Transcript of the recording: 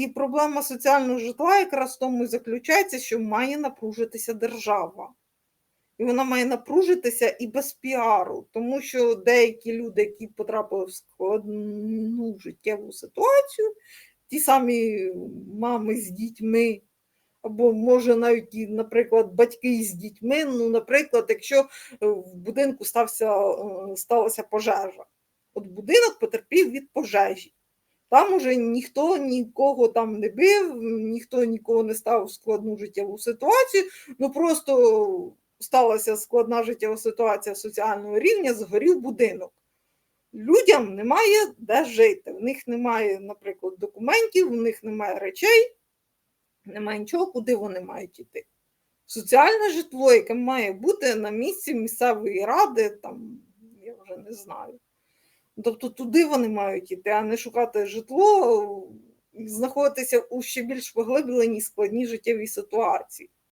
І проблема соціального житла якраз в тому і заключається, що має напружитися держава. І вона має напружитися і без піару, тому що деякі люди, які потрапили в складну життєву ситуацію, ті самі мами з дітьми, або може навіть, і, наприклад, батьки з дітьми. Ну, наприклад, якщо е, в будинку стався, е, сталася пожежа, от будинок потерпів від пожежі. Там уже ніхто нікого там не бив, ніхто нікого не став в складну життєву ситуацію. Ну просто сталася складна життєва ситуація соціального рівня, згорів будинок. Людям немає де жити. В них немає, наприклад, документів, в них немає речей, немає нічого, куди вони мають йти. Соціальне житло, яке має бути на місці місцевої ради, там, я вже не знаю. Тобто туди вони мають іти, а не шукати житло, знаходитися у ще більш поглибленій складній життєвій ситуації.